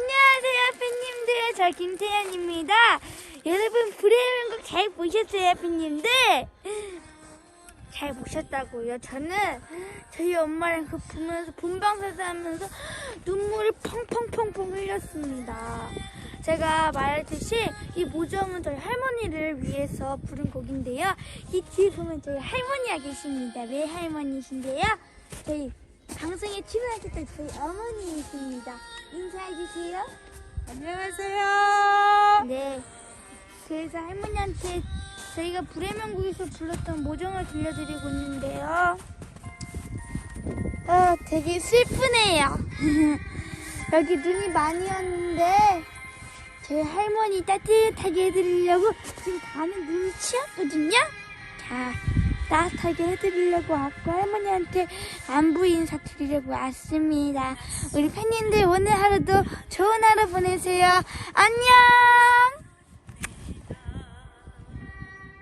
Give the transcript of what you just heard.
안녕하세요, 팬님들. 저 김태현입니다. 여러분, 브레이브곡 잘 보셨어요, 팬님들? 잘 보셨다고요. 저는 저희 엄마랑 그 보면서 본방사수 하면서 눈물을 펑펑펑펑 흘렸습니다. 제가 말했듯이 이 모정은 저희 할머니를 위해서 부른 곡인데요. 이 뒤에 보면 저희 할머니가 계십니다. 왜 할머니신데요? 저희 방송에 출연하셨던 저희 어머니이십니다. 인사해주세요. 안녕하세요. 네. 그래서 할머니한테 저희가 불의 명곡에서 불렀던 모정을 들려드리고 있는데요. 아, 되게 슬프네요. 여기 눈이 많이 왔는데 저희 할머니 따뜻하게 해드리려고 지금 다는 눈이 치웠거든요. 자, 따뜻하게 해드리려고 왔고 할머니한테 안부 인사 드리려고 왔습니다. 우리 팬님들 오늘 하루도 좋은 하루 보내세요. 안녕!